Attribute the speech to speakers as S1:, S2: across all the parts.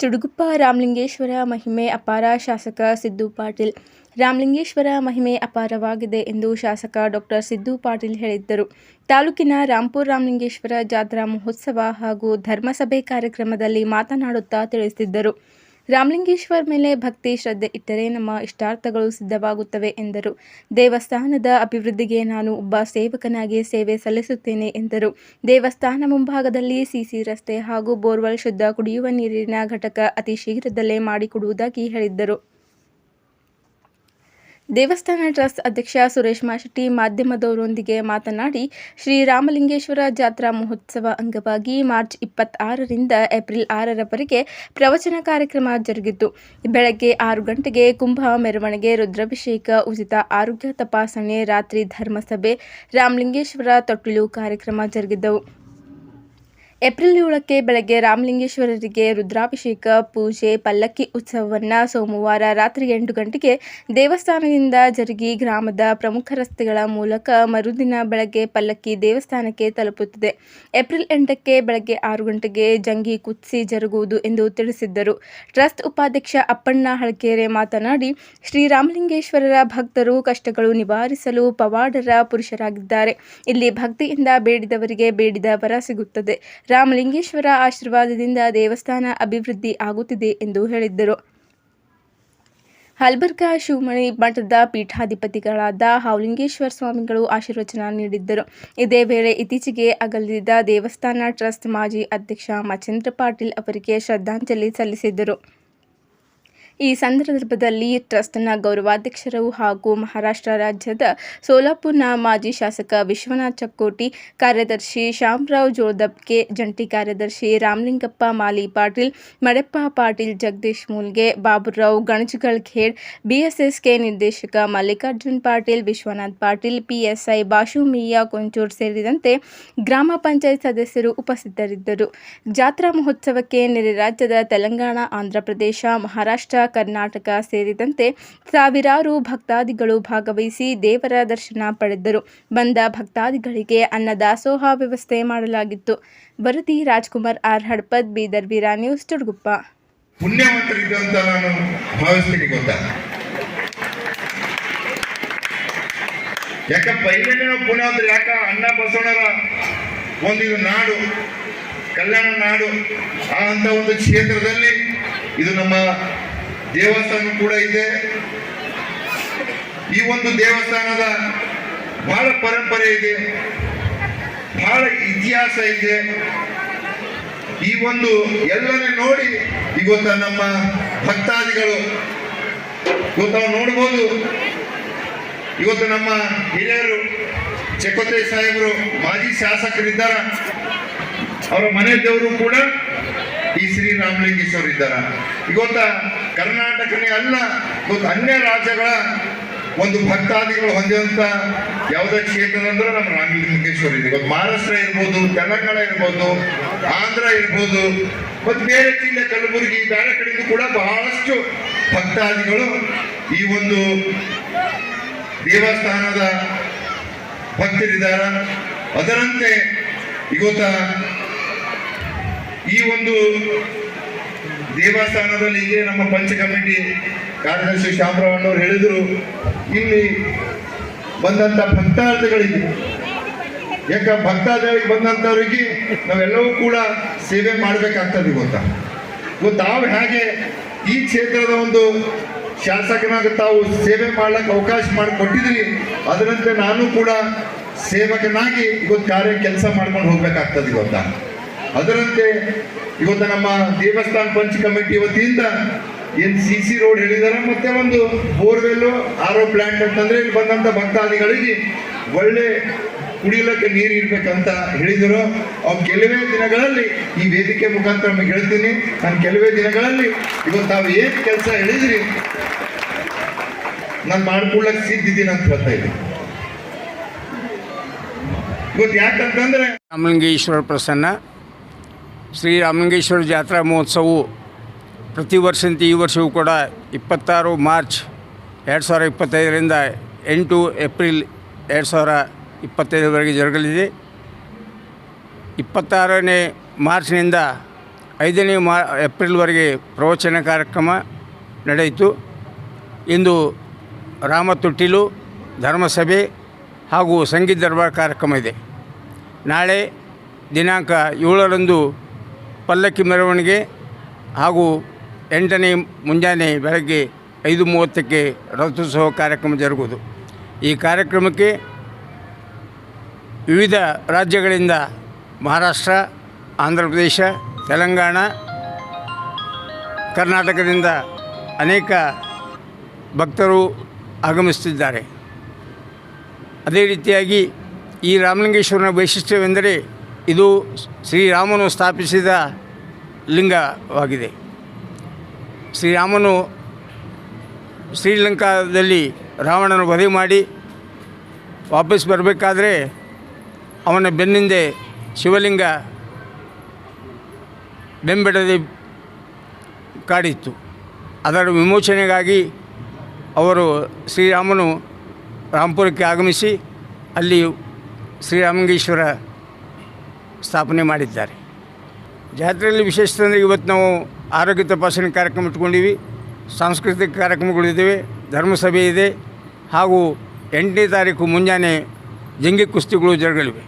S1: ತುಡುಗುಪ್ಪ ರಾಮಲಿಂಗೇಶ್ವರ ಮಹಿಮೆ ಅಪಾರ ಶಾಸಕ ಸಿದ್ದು ಪಾಟೀಲ್. ರಾಮಲಿಂಗೇಶ್ವರ ಮಹಿಮೆ ಅಪಾರವಾಗಿದೆ ಎಂದು ಶಾಸಕ ಡಾಕ್ಟರ್ ಸಿದ್ದು ಪಾಟೀಲ್ ಹೇಳಿದ್ದರು. ತಾಲೂಕಿನ ರಾಂಪುರ್ ರಾಮಲಿಂಗೇಶ್ವರ ಜಾತ್ರಾ ಮಹೋತ್ಸವ ಹಾಗೂ ಧರ್ಮಸಭೆ ಕಾರ್ಯಕ್ರಮದಲ್ಲಿ ಮಾತನಾಡುತ್ತಾ ತಿಳಿಸಿದ್ದರು. ರಾಮಲಿಂಗೇಶ್ವರ ಮೇಲೆ ಭಕ್ತಿ ಶ್ರದ್ಧೆ ಇಟ್ಟರೆ ನಮ್ಮ ಇಷ್ಟಾರ್ಥಗಳು ಸಿದ್ಧವಾಗುತ್ತವೆ ಎಂದರು. ದೇವಸ್ಥಾನದ ಅಭಿವೃದ್ಧಿಗೆ ನಾನು ಒಬ್ಬ ಸೇವಕನಾಗಿ ಸೇವೆ ಸಲ್ಲಿಸುತ್ತೇನೆ ಎಂದರು. ದೇವಸ್ಥಾನ ಮುಂಭಾಗದಲ್ಲಿ ಸಿಸಿ ರಸ್ತೆ ಹಾಗೂ ಬೋರ್ವೆಲ್ ಶುದ್ಧ ಕುಡಿಯುವ ನೀರಿನ ಘಟಕ ಅತಿ ಶೀಘ್ರದಲ್ಲೇ ಮಾಡಿಕೊಡುವುದಾಗಿ ಹೇಳಿದ್ದರು. ದೇವಸ್ಥಾನ ಟ್ರಸ್ಟ್ ಅಧ್ಯಕ್ಷ ಸುರೇಶ್ ಮಾಶೆಟ್ಟಿ ಮಾಧ್ಯಮದವರೊಂದಿಗೆ ಮಾತನಾಡಿ ಶ್ರೀರಾಮಲಿಂಗೇಶ್ವರ ಜಾತ್ರಾ ಮಹೋತ್ಸವ ಅಂಗವಾಗಿ ಮಾರ್ಚ್ ಇಪ್ಪತ್ತಾರರಿಂದ ಏಪ್ರಿಲ್ ಆರರವರೆಗೆ ಪ್ರವಚನ ಕಾರ್ಯಕ್ರಮ ಜರುಗಿತು ಬೆಳಗ್ಗೆ ಆರು ಗಂಟೆಗೆ ಕುಂಭ ಮೆರವಣಿಗೆ, ರುದ್ರಾಭಿಷೇಕ, ಉಚಿತ ಆರೋಗ್ಯ ತಪಾಸಣೆ, ರಾತ್ರಿ ಧರ್ಮಸಭೆ, ರಾಮಲಿಂಗೇಶ್ವರ ತೊಟ್ಟಿಲು ಕಾರ್ಯಕ್ರಮ ಜರುಗಿದ್ದವು. ಏಪ್ರಿಲ್ ಏಳಕ್ಕೆ ಬೆಳಗ್ಗೆ ರಾಮಲಿಂಗೇಶ್ವರರಿಗೆ ರುದ್ರಾಭಿಷೇಕ, ಪೂಜೆ, ಪಲ್ಲಕ್ಕಿ ಉತ್ಸವವನ್ನು ಸೋಮವಾರ ರಾತ್ರಿ ಎಂಟು ಗಂಟೆಗೆ ದೇವಸ್ಥಾನದಿಂದ ಜರುಗಿ ಗ್ರಾಮದ ಪ್ರಮುಖ ರಸ್ತೆಗಳ ಮೂಲಕ ಮರುದಿನ ಬೆಳಗ್ಗೆ ಪಲ್ಲಕ್ಕಿ ದೇವಸ್ಥಾನಕ್ಕೆ ತಲುಪುತ್ತದೆ. ಏಪ್ರಿಲ್ ಎಂಟಕ್ಕೆ ಬೆಳಗ್ಗೆ ಆರು ಗಂಟೆಗೆ ಜಂಗಿ ಕುತ್ಸಿ ಜರುಗುವುದು ಎಂದು ತಿಳಿಸಿದ್ದರು. ಟ್ರಸ್ಟ್ ಉಪಾಧ್ಯಕ್ಷ ಅಪ್ಪಣ್ಣ ಹಳಕೇರೆ ಮಾತನಾಡಿ ಶ್ರೀರಾಮಲಿಂಗೇಶ್ವರರ ಭಕ್ತರು ಕಷ್ಟಗಳು ನಿವಾರಿಸಲು ಪವಾಡರ ಪುರುಷರಾಗಿದ್ದಾರೆ. ಇಲ್ಲಿ ಭಕ್ತಿಯಿಂದ ಬೇಡಿದವರಿಗೆ ಬೇಡಿದ ವರ ಸಿಗುತ್ತದೆ. ರಾಮಲಿಂಗೇಶ್ವರ ಆಶೀರ್ವಾದದಿಂದ ದೇವಸ್ಥಾನ ಅಭಿವೃದ್ಧಿ ಆಗುತ್ತಿದೆ ಎಂದು ಹೇಳಿದ್ದರು. ಹಲ್ಬರ್ಗಾ ಶಿವಮಣಿ ಮಠದ ಪೀಠಾಧಿಪತಿಗಳಾದ ಹಾವಲಿಂಗೇಶ್ವರ ಸ್ವಾಮಿಗಳು ಆಶೀರ್ವಚನ ನೀಡಿದ್ದರು. ಇದೇ ವೇಳೆ ಇತ್ತೀಚೆಗೆ ಅಗಲಿದ ದೇವಸ್ಥಾನ ಟ್ರಸ್ಟ್ ಮಾಜಿ ಅಧ್ಯಕ್ಷ ಮಚೇಂದ್ರ ಪಾಟೀಲ್ ಅವರಿಗೆ ಶ್ರದ್ಧಾಂಜಲಿ ಸಲ್ಲಿಸಿದರು ಈ ಸಂದರ್ಭದಲ್ಲಿ ಟ್ರಸ್ಟ್ನ ಗೌರವಾಧ್ಯಕ್ಷರು ಹಾಗೂ ಮಹಾರಾಷ್ಟ್ರ ರಾಜ್ಯದ ಸೋಲಾಪುರ್ನ ಮಾಜಿ ಶಾಸಕ ವಿಶ್ವನಾಥ್ ಚಕ್ಕೋಟಿ, ಕಾರ್ಯದರ್ಶಿ ಶ್ಯಾಮರಾವ್ ಕೆ, ಜಂಟಿ ಕಾರ್ಯದರ್ಶಿ ರಾಮಲಿಂಗಪ್ಪ, ಮಾಲಿ ಪಾಟೀಲ್, ಮಡೆಪ್ಪ ಪಾಟೀಲ್, ಜಗದೀಶ್ ಮೂಲ್ಗೆ, ಬಾಬುರಾವ್ ಗಣಜಗಳ್ ಖೇಡ್ ಬಿಎಸ್ಎಸ್ಕೆ ನಿರ್ದೇಶಕ ಮಲ್ಲಿಕಾರ್ಜುನ್ ಪಾಟೀಲ್, ವಿಶ್ವನಾಥ್ ಪಾಟೀಲ್, ಪಿಎಸ್ಐ ಬಾಶು ಮಿಯಾ ಕೊಂಚೂರ್ ಸೇರಿದಂತೆ ಗ್ರಾಮ ಪಂಚಾಯತ್ ಸದಸ್ಯರು ಉಪಸ್ಥಿತರಿದ್ದರು. ಜಾತ್ರಾ ಮಹೋತ್ಸವಕ್ಕೆ ನೆರೆ ರಾಜ್ಯದ ತೆಲಂಗಾಣ ಆಂಧ್ರಪ್ರದೇಶ ಮಹಾರಾಷ್ಟ್ರ ಕರ್ನಾಟಕ ಸೇರಿದಂತೆ ಸಾವಿರಾರು ಭಕ್ತಾದಿಗಳು ಭಾಗವಹಿಸಿ ದೇವರ ದರ್ಶನ ಪಡೆದರು. ಬಂದ ಭಕ್ತಾದಿಗಳಿಗೆ ಅನ್ನದಾಸೋಹ ವ್ಯವಸ್ಥೆ ಮಾಡಲಾಗಿತ್ತು. ವರದಿ ರಾಜ್ಕುಮಾರ್ ಆರ್ ಹಡ್ಪದ್, ಬೀದರ್ ವೀರಾ ನ್ಯೂಸ್ ತುಡುಗುಪ್ಪ.
S2: ನಾನು ಭಾವಿಸ್ತೀನಿ ಗೊತ್ತಾ? ಯಾಕ ಪೈಲನೆ ನಾವು ಅಂದ್ರೆ ಯಾಕ ಅಣ್ಣ ಬಸವಣ್ಣರ ಒಂದು ಇದು ನಾಡು, ಕಲ್ಯಾಣ ನಾಡು, ಆ ಅಂತ ಒಂದು ಕ್ಷೇತ್ರದಲ್ಲಿ ಇದು ನಮ್ಮ ದೇವಸ್ಥಾನ ಕೂಡ ಇದೆ. ಈ ಒಂದು ದೇವಸ್ಥಾನದ ಬಹಳ ಪರಂಪರೆ ಇದೆ. ಬಹಳ ಇತಿಹಾಸ ಇದೆ. ಈ ಒಂದು ಎಲ್ಲನೇ ನೋಡಿ ಇವತ್ತ ನಮ್ಮ ಭಕ್ತಾದಿಗಳು ಇವತ್ತು ನೋಡ್ಬೋದು. ಇವತ್ತು ನಮ್ಮ ಹಿರಿಯರು ಚಕೋತೆ ಸಾಹೇಬರು, ಮಾಜಿ ಶಾಸಕರಿದ್ದಾರ. ಅವರ ಮನೆ ದೇವರು ಕೂಡ ಈ ಶ್ರೀ ರಾಮಲಿಂಗೇಶ್ವರ ಇದ್ದಾರ. ಇವತ್ತ ಕರ್ನಾಟಕನೇ ಅಲ್ಲ, ಮತ್ತು ಅನ್ಯ ರಾಜ್ಯಗಳ ಒಂದು ಭಕ್ತಾದಿಗಳು ಹೊಂದಿದಂತ ಯಾವುದೇ ಕ್ಷೇತ್ರ ಅಂದ್ರೆ ನಮ್ಮ ರಾಮಲಿಂಗೇಶ್ವರ ಇದೆ ಇವತ್ತು ಮಹಾರಾಷ್ಟ್ರ ಇರ್ಬೋದು, ತೆಲಂಗಾಣ ಇರ್ಬೋದು, ಆಂಧ್ರ ಇರ್ಬೋದು, ಮತ್ತು ಬೇರೆ ಜಿಲ್ಲೆ ಕಲಬುರಗಿ ಬೇರೆ ಕಡೆಯಿಂದ ಕೂಡ ಬಹಳಷ್ಟು ಭಕ್ತಾದಿಗಳು ಈ ಒಂದು ದೇವಸ್ಥಾನದ ಭಕ್ತರಿದ್ದಾರೆ. ಅದರಂತೆ ಇವತ್ತ ಈ ಒಂದು ದೇವಸ್ಥಾನದಲ್ಲಿ ಹೀಗೆ ನಮ್ಮ ಪಂಚ ಕಮಿಟಿ ಕಾರ್ಯದರ್ಶಿ ಶ್ಯಾಮರಾವ್ ಅವರು ಹೇಳಿದ್ರು, ಇಲ್ಲಿ ಬಂದಂತ ಭಕ್ತಾರ್ಥಿಗಳಿಗೆ ಯಾಕ ಭಕ್ತಾದಿಗಳಿಗೆ ಬಂದಂತವರಿಗೆ ನಾವೆಲ್ಲವೂ ಕೂಡ ಸೇವೆ ಮಾಡಬೇಕಾಗ್ತದೆ ಗೊತ್ತಾ? ಇವತ್ತು ತಾವು ಹೇಗೆ ಈ ಕ್ಷೇತ್ರದ ಒಂದು ಶಾಸಕನಾಗ ತಾವು ಸೇವೆ ಮಾಡ್ಲಿಕ್ಕೆ ಅವಕಾಶ ಮಾಡಿಕೊಟ್ಟಿದ್ರಿ, ಅದರಂತೆ ನಾನು ಕೂಡ ಸೇವಕನಾಗಿ ಇವತ್ತು ಕಾರ್ಯ ಕೆಲಸ ಮಾಡ್ಕೊಂಡು ಹೋಗ್ಬೇಕಾಗ್ತದೆ ಗೊತ್ತಾ? ಅದರಂತೆ ಇವತ್ತು ನಮ್ಮ ದೇವಸ್ಥಾನ ಪಂಚ ಕಮಿಟಿ ವತಿಯಿಂದ ಏನ್ ಸಿ ಸಿ ರೋಡ್ ಹೇಳಿದಾರೆ, ಮತ್ತೆ ಒಂದು ಬೋರ್ವೆಲ್ ಆರೋ ಪ್ಲಾಂಟ್ ಅಂತಂದ್ರೆ ಇಲ್ಲಿ ಬಂದಂತ ಭಕ್ತಾದಿಗಳಿಗೆ ಒಳ್ಳೆ ಕುಡಿಯಲಕ್ಕೆ ನೀರು ಇರ್ಬೇಕಂತ ಹೇಳಿದರು. ಅವ್ರು ಕೆಲವೇ ದಿನಗಳಲ್ಲಿ ಈ ವೇದಿಕೆ ಮುಖಾಂತರ ನಮಗೆ ಹೇಳ್ತೀನಿ. ನಾನು ಕೆಲವೇ ದಿನಗಳಲ್ಲಿ ಇವತ್ತು ತಾವು ಏನ್ ಕೆಲಸ ಹೇಳಿದ್ರಿ, ನಾನು ಮಾಡ್ಕೊಳ್ಳಕ್ ಸಿದ್ಧಿದ್ದೀನಿ ಅಂತ ಹೇಳ್ತಾ ಇದ್ದೀನಿ. ಇವತ್ತು ಯಾಕಂತಂದ್ರೆ
S3: ಈಶ್ವರ ಪ್ರಸನ್ನ ಶ್ರೀ ರಾಮಲಿಂಗೇಶ್ವರ ಜಾತ್ರಾ ಮಹೋತ್ಸವವು ಪ್ರತಿ ವರ್ಷದಂತೆ ಈ ವರ್ಷವೂ ಕೂಡ ಇಪ್ಪತ್ತಾರು ಮಾರ್ಚ್ ಎರಡು ಸಾವಿರ ಇಪ್ಪತ್ತೈದರಿಂದ ಎಂಟು ಏಪ್ರಿಲ್ ಎರಡು ಸಾವಿರ ಇಪ್ಪತ್ತೈದರವರೆಗೆ ಜರುಗಲಿದೆ. ಇಪ್ಪತ್ತಾರನೇ ಮಾರ್ಚ್ನಿಂದ ಐದನೇ ಮಾ ಏಪ್ರಿಲ್ವರೆಗೆ ಪ್ರವಚನ ಕಾರ್ಯಕ್ರಮ ನಡೆಯಿತು. ಇಂದು ರಾಮ ತೊಟ್ಟಿಲು ಧರ್ಮಸಭೆ ಹಾಗೂ ಸಂಗೀತ ದರ್ಬಾರ್ ಕಾರ್ಯಕ್ರಮ ಇದೆ. ನಾಳೆ ದಿನಾಂಕ ಏಳರಂದು ಪಲ್ಲಕ್ಕಿ ಮೆರವಣಿಗೆ ಹಾಗೂ ಎಂಟನೇ ಮುಂಜಾನೆ ಬೆಳಗ್ಗೆ ಐದು ಮೂವತ್ತಕ್ಕೆ ರಥೋತ್ಸವ ಕಾರ್ಯಕ್ರಮ ಜರುಗುವುದು. ಈ ಕಾರ್ಯಕ್ರಮಕ್ಕೆ ವಿವಿಧ ರಾಜ್ಯಗಳಿಂದ ಮಹಾರಾಷ್ಟ್ರ ಆಂಧ್ರ ಪ್ರದೇಶ ತೆಲಂಗಾಣ, ಕರ್ನಾಟಕದಿಂದ ಅನೇಕ ಭಕ್ತರು ಆಗಮಿಸುತ್ತಿದ್ದಾರೆ. ಅದೇ ರೀತಿಯಾಗಿ ಈ ರಾಮಲಿಂಗೇಶ್ವರನ ವೈಶಿಷ್ಟ್ಯವೆಂದರೆ ಇದು ಶ್ರೀರಾಮನು ಸ್ಥಾಪಿಸಿದ ಲಿಂಗವಾಗಿದೆ. ಶ್ರೀರಾಮನು ಶ್ರೀಲಂಕಾದಲ್ಲಿ ರಾವಣನ ವಧೆ ಮಾಡಿ ವಾಪಸ್ ಬರಬೇಕಾದ್ರೆ ಅವನ ಬೆನ್ನಿಂದೆ ಶಿವಲಿಂಗ ಬೆಂಬಿಡದೆ ಕಾಡಿತ್ತು. ಅದರ ವಿಮೋಚನೆಗಾಗಿ ಅವರು ಶ್ರೀರಾಮನು ರಾಂಪುರಕ್ಕೆ ಆಗಮಿಸಿ ಅಲ್ಲಿ ಶ್ರೀರಾಮಲಿಂಗೇಶ್ವರ ಸ್ಥಾಪನೆ ಮಾಡಿದ್ದಾರೆ. ಜಾತ್ರೆಯಲ್ಲಿ ವಿಶೇಷತೆ ಅಂದರೆ ಇವತ್ತು ನಾವು ಆರೋಗ್ಯ ತಪಾಸಣೆ ಕಾರ್ಯಕ್ರಮ ಇಟ್ಕೊಂಡಿವಿ. ಸಾಂಸ್ಕೃತಿಕ ಕಾರ್ಯಕ್ರಮಗಳಿದ್ದಾವೆ ಧರ್ಮಸಭೆ ಇದೆ ಹಾಗೂ ಎಂಟನೇ ತಾರೀಕು ಮುಂಜಾನೆ ಜಂಗಿ ಕುಸ್ತಿಗಳು ಜರುಗಲಿವೆ.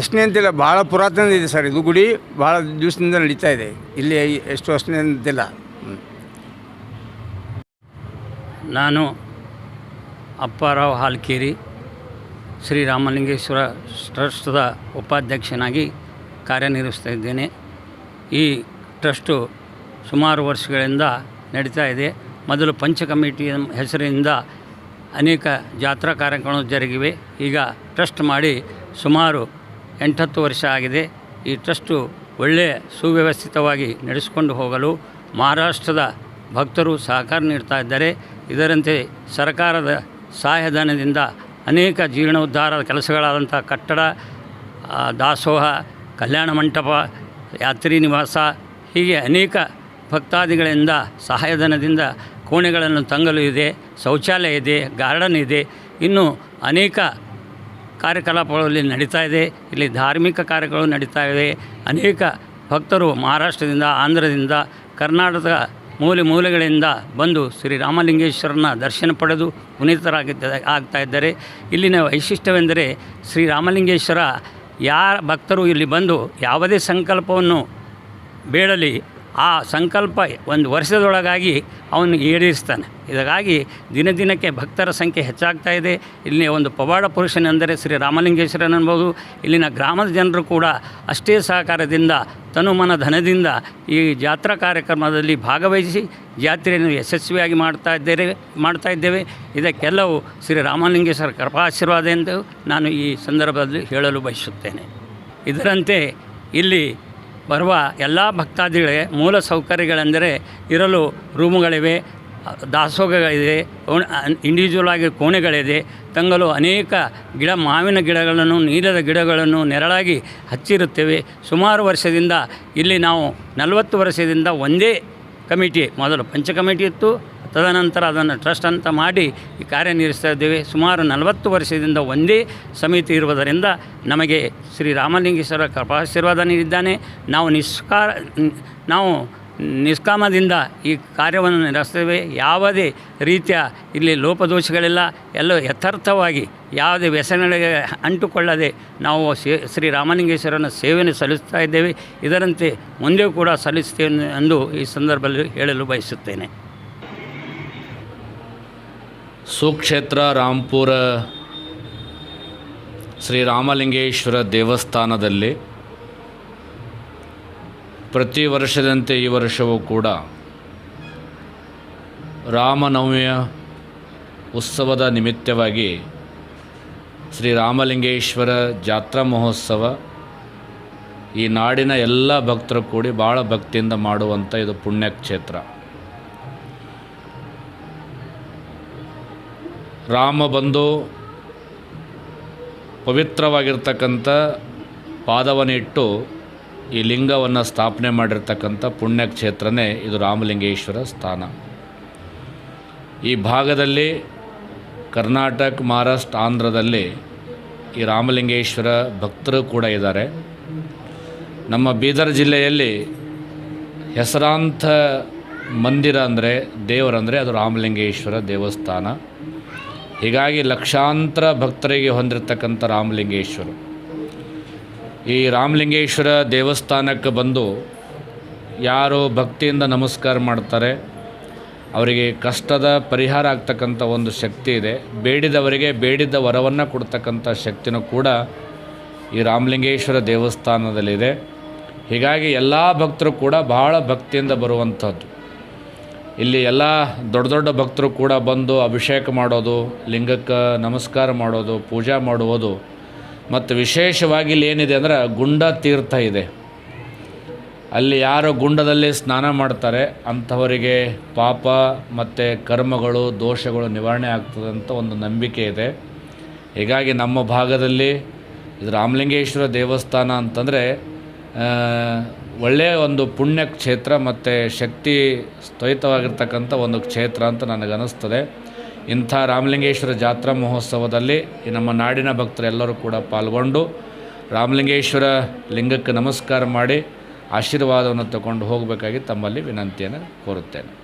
S3: ಎಷ್ಟನೇ ಅಂತಿಲ್ಲ ಭಾಳ ಪುರಾತನ ಇದೆ ಸರ್ ಇದು ಗುಡಿ ಭಾಳ ದಿವಸದಿಂದ ನಡೀತಾ ಇದೆ. ಇಲ್ಲಿ ಎಷ್ಟು ಅಷ್ಟನೇ ಅಂತಿಲ್ಲ
S4: ನಾನು ಅಪ್ಪಾರಾವ್ ಹಾಲ್ಕೇರಿ. ಶ್ರೀರಾಮಲಿಂಗೇಶ್ವರ ಟ್ರಸ್ಟ್ದ ಉಪಾಧ್ಯಕ್ಷನಾಗಿ ಕಾರ್ಯನಿರ್ವಹಿಸ್ತಾ ಇದ್ದೇನೆ ಈ ಟ್ರಸ್ಟು ಸುಮಾರು ವರ್ಷಗಳಿಂದ ನಡೀತಾ ಇದೆ. ಮೊದಲು ಪಂಚ ಕಮಿಟಿ ಹೆಸರಿನಿಂದ ಅನೇಕ ಜಾತ್ರಾ ಕಾರ್ಯಕ್ರಮಗಳು ಜರುಗಿವೆ. ಈಗ ಟ್ರಸ್ಟ್ ಮಾಡಿ ಸುಮಾರು ಎಂಟತ್ತು ವರ್ಷ ಆಗಿದೆ. ಈ ಟ್ರಸ್ಟು ಒಳ್ಳೆಯ ಸುವ್ಯವಸ್ಥಿತವಾಗಿ ನಡೆಸಿಕೊಂಡು ಹೋಗಲು ಮಹಾರಾಷ್ಟ್ರದ ಭಕ್ತರು ಸಹಕಾರ ನೀಡ್ತಾ ಇದ್ದಾರೆ. ಇದರಂತೆ ಸರ್ಕಾರದ ಸಹಾಯಧನದಿಂದ ಅನೇಕ ಜೀರ್ಣೋದ್ಧಾರದ ಕೆಲಸಗಳಾದಂಥ ಕಟ್ಟಡ ದಾಸೋಹ, ಕಲ್ಯಾಣ ಮಂಟಪ, ಯಾತ್ರಿ ನಿವಾಸ, ಹೀಗೆ ಅನೇಕ ಭಕ್ತಾದಿಗಳಿಂದ ಸಹಾಯಧನದಿಂದ ಕೋಣೆಗಳನ್ನು ತಂಗಲು ಇದೆ, ಶೌಚಾಲಯ ಇದೆ, ಗಾರ್ಡನ್ ಇದೆ. ಇನ್ನು ಅನೇಕ ಕಾರ್ಯಕಲಾಪಗಳಲ್ಲಿ ನಡೀತಾ ಇದೆ. ಇಲ್ಲಿ ಧಾರ್ಮಿಕ ಕಾರ್ಯಗಳು ನಡೀತಾ ಇವೆ ಅನೇಕ ಭಕ್ತರು ಮಹಾರಾಷ್ಟ್ರದಿಂದ, ಆಂಧ್ರದಿಂದ ಕರ್ನಾಟಕದ ಮೂಲೆ ಮೂಲೆಗಳಿಂದ ಬಂದು ಶ್ರೀ ರಾಮಲಿಂಗೇಶ್ವರನ ದರ್ಶನ ಪಡೆದು ಪುನೀತರಾಗಿದ್ದ ಆಗ್ತಾ ಇದ್ದಾರೆ, ಇಲ್ಲಿನ ವೈಶಿಷ್ಟ್ಯವೆಂದರೆ ಶ್ರೀರಾಮಲಿಂಗೇಶ್ವರ ಯಾರ ಭಕ್ತರು ಇಲ್ಲಿ ಬಂದು ಯಾವುದೇ ಸಂಕಲ್ಪವನ್ನು ಬೇಡಲಿ ಆ ಸಂಕಲ್ಪ ಒಂದು ವರ್ಷದೊಳಗಾಗಿ ಅವನು ಈಡೇರಿಸ್ತಾನೆ. ಇದಕ್ಕಾಗಿ ದಿನ ದಿನಕ್ಕೆ ಭಕ್ತರ ಸಂಖ್ಯೆ ಹೆಚ್ಚಾಗ್ತಾ ಇದೆ. ಇಲ್ಲಿ ಒಂದು ಪವಾಡ ಪುರುಷನೆಂದರೆ ಶ್ರೀ ರಾಮಲಿಂಗೇಶ್ವರನ್ ಅನ್ಬೋದು ಇಲ್ಲಿನ ಗ್ರಾಮದ ಜನರು ಕೂಡ ಅಷ್ಟೇ ಸಹಕಾರದಿಂದ, ತನುಮನ ಧನದಿಂದ ಈ ಜಾತ್ರಾ ಕಾರ್ಯಕ್ರಮದಲ್ಲಿ ಭಾಗವಹಿಸಿ ಜಾತ್ರೆಯನ್ನು ಯಶಸ್ವಿಯಾಗಿ ಮಾಡ್ತಾ ಇದ್ದೇವೆ ಮಾಡ್ತಾ ಇದ್ದೇವೆ. ಇದಕ್ಕೆಲ್ಲವೂ ಶ್ರೀ ರಾಮಲಿಂಗೇಶ್ವರ ಕೃಪಾಶೀರ್ವಾದ ಎಂದು ನಾನು ಈ ಸಂದರ್ಭದಲ್ಲಿ ಹೇಳಲು ಬಯಸುತ್ತೇನೆ. ಇದರಂತೆ ಇಲ್ಲಿ ಬರುವ ಎಲ್ಲ ಭಕ್ತಾದಿಗಳಿಗೆ ಮೂಲ ಸೌಕರ್ಯಗಳೆಂದರೆ ಇರಲು ರೂಮುಗಳಿವೆ, ದಾಸೋಹಗಳಿದೆ ಇಂಡಿವಿಜುವಲ್ ಆಗಿ ಕೋಣೆಗಳಿದೆ, ತಂಗಲು ಅನೇಕ ಗಿಡ, ಮಾವಿನ ಗಿಡಗಳನ್ನು ನೀರದ ಗಿಡಗಳನ್ನು ನೆರಳಾಗಿ ಹಚ್ಚಿರುತ್ತೇವೆ. ಸುಮಾರು ವರ್ಷದಿಂದ ಇಲ್ಲಿ ನಾವು ನಲವತ್ತು ವರ್ಷದಿಂದ ಒಂದೇ ಕಮಿಟಿ, ಮೊದಲು ಪಂಚ ಕಮಿಟಿ ಇತ್ತು ತದನಂತರ ಅದನ್ನು ಟ್ರಸ್ಟ್ ಅಂತ ಮಾಡಿ ಈ ಕಾರ್ಯನಿರ್ವಹಿಸ್ತಾ ಇದ್ದೇವೆ. ಸುಮಾರು ನಲವತ್ತು ವರ್ಷದಿಂದ ಒಂದೇ ಸಮಿತಿ ಇರುವುದರಿಂದ ನಮಗೆ ಶ್ರೀ ರಾಮಲಿಂಗೇಶ್ವರ ಕೃಪಾಶೀರ್ವಾದ ನೀಡಿದ್ದಾನೆ. ನಾವು ನಿಷ್ಕಾರ ನಾವು ನಿಷ್ಕಾಮದಿಂದ ಈ ಕಾರ್ಯವನ್ನು ನಡೆಸ್ತೇವೆ ಯಾವುದೇ ರೀತಿಯ ಇಲ್ಲಿ ಲೋಪದೋಷಗಳಿಲ್ಲ. ಎಲ್ಲ ಯಥಾರ್ಥವಾಗಿ ಯಾವುದೇ ವ್ಯಸನಗಳಿಗೆ ಅಂಟುಕೊಳ್ಳದೆ ನಾವು ಶ್ರೀ ರಾಮಲಿಂಗೇಶ್ವರನ ಸೇವೆಯನ್ನು ಸಲ್ಲಿಸ್ತಾ ಇದ್ದೇವೆ. ಇದರಂತೆ ಮುಂದೆ ಕೂಡ ಸಲ್ಲಿಸ್ತೇವೆ ಎಂದು ಈ ಸಂದರ್ಭದಲ್ಲಿ ಹೇಳಲು ಬಯಸುತ್ತೇನೆ.
S5: ಸುಕ್ಷೇತ್ರ ರಾಂಪುರ ಶ್ರೀರಾಮಲಿಂಗೇಶ್ವರ ದೇವಸ್ಥಾನದಲ್ಲಿ ಪ್ರತಿ ವರ್ಷದಂತೆ ಈ ವರ್ಷವೂ ಕೂಡ ರಾಮನವಮಿಯ ಉತ್ಸವದ ನಿಮಿತ್ತವಾಗಿ ಶ್ರೀ ರಾಮಲಿಂಗೇಶ್ವರ ಜಾತ್ರಾ ಮಹೋತ್ಸವ ಈ ನಾಡಿನ ಎಲ್ಲ ಭಕ್ತರು ಕೂಡಿ ಭಾಳ ಭಕ್ತಿಯಿಂದ ಮಾಡುವಂಥ ಇದು ಪುಣ್ಯಕ್ಷೇತ್ರ. ರಾಮ ಬಂದು ಪವಿತ್ರವಾಗಿರ್ತಕ್ಕಂಥ ಪಾದವನ್ನಿಟ್ಟು ಈ ಲಿಂಗವನ್ನು ಸ್ಥಾಪನೆ ಮಾಡಿರ್ತಕ್ಕಂಥ ಪುಣ್ಯಕ್ಷೇತ್ರನೇ ಇದು ರಾಮಲಿಂಗೇಶ್ವರ ಸ್ಥಾನ. ಈ ಭಾಗದಲ್ಲಿ ಕರ್ನಾಟಕ, ಮಹಾರಾಷ್ಟ್ರ, ಆಂಧ್ರದಲ್ಲಿ ಈ ರಾಮಲಿಂಗೇಶ್ವರ ಭಕ್ತರು ಕೂಡ ಇದ್ದಾರೆ. ನಮ್ಮ ಬೀದರ್ ಜಿಲ್ಲೆಯಲ್ಲಿ ಹೆಸರಾಂತ ಮಂದಿರ ಅಂದರೆ ದೇವರಂದರೆ ಅದು ರಾಮಲಿಂಗೇಶ್ವರ ದೇವಸ್ಥಾನ. ಹೀಗಾಗಿ ಲಕ್ಷಾಂತರ ಭಕ್ತರಿಗೆ ಹೊಂದಿರತಕ್ಕಂಥ ರಾಮಲಿಂಗೇಶ್ವರ. ಈ ರಾಮಲಿಂಗೇಶ್ವರ ದೇವಸ್ಥಾನಕ್ಕೆ ಬಂದು ಯಾರು ಭಕ್ತಿಯಿಂದ ನಮಸ್ಕಾರ ಮಾಡ್ತಾರೆ. ಅವರಿಗೆ ಕಷ್ಟದ ಪರಿಹಾರ ಆಗ್ತಕ್ಕಂಥ ಒಂದು ಶಕ್ತಿ ಇದೆ. ಬೇಡಿದವರಿಗೆ ಬೇಡಿದ ವರವನ್ನು ಕೊಡ್ತಕ್ಕಂಥ ಶಕ್ತಿನೂ ಕೂಡ ಈ ರಾಮಲಿಂಗೇಶ್ವರ ದೇವಸ್ಥಾನದಲ್ಲಿದೆ. ಹೀಗಾಗಿ ಎಲ್ಲ ಭಕ್ತರು ಕೂಡ ಬಹಳ ಭಕ್ತಿಯಿಂದ ಬರುವಂಥದ್ದು. ಇಲ್ಲಿ ಎಲ್ಲ ದೊಡ್ಡ ದೊಡ್ಡ ಭಕ್ತರು ಕೂಡ ಬಂದು ಅಭಿಷೇಕ ಮಾಡೋದು, ಲಿಂಗಕ್ಕೆ ನಮಸ್ಕಾರ ಮಾಡೋದು, ಪೂಜಾ ಮಾಡುವುದು. ಮತ್ತು ವಿಶೇಷವಾಗಿ ಇಲ್ಲಿ ಏನಿದೆ ಅಂದ್ರೆ ಗುಂಡ ತೀರ್ಥ ಇದೆ. ಅಲ್ಲಿ ಯಾರು ಗುಂಡದಲ್ಲಿ ಸ್ನಾನ ಮಾಡ್ತಾರೆ, ಅಂಥವರಿಗೆ ಪಾಪ ಮತ್ತು ಕರ್ಮಗಳು, ದೋಷಗಳು ನಿವಾರಣೆ ಆಗ್ತದೆ ಅಂತ ಒಂದು ನಂಬಿಕೆ ಇದೆ. ಹೀಗಾಗಿ ನಮ್ಮ ಭಾಗದಲ್ಲಿ ಇದು ರಾಮಲಿಂಗೇಶ್ವರ ದೇವಸ್ಥಾನ ಅಂತಂದರೆ ಒಳ್ಳೆಯ ಒಂದು ಪುಣ್ಯ ಕ್ಷೇತ್ರ ಮತ್ತು ಶಕ್ತಿ ಸ್ತೋಯಿತವಾಗಿರ್ತಕ್ಕಂಥ ಒಂದು ಕ್ಷೇತ್ರ ಅಂತ ನನಗನ್ನಿಸ್ತದೆ. ಇಂಥ ರಾಮಲಿಂಗೇಶ್ವರ ಜಾತ್ರಾ ಮಹೋತ್ಸವದಲ್ಲಿ ನಮ್ಮ ನಾಡಿನ ಭಕ್ತರೆಲ್ಲರೂ ಕೂಡ ಪಾಲ್ಗೊಂಡು ರಾಮಲಿಂಗೇಶ್ವರ ಲಿಂಗಕ್ಕೆ ನಮಸ್ಕಾರ ಮಾಡಿ ಆಶೀರ್ವಾದವನ್ನು ತಗೊಂಡು ಹೋಗಬೇಕಾಗಿ ತಮ್ಮಲ್ಲಿ ವಿನಂತಿಯನ್ನು ಕೋರುತ್ತೇನೆ.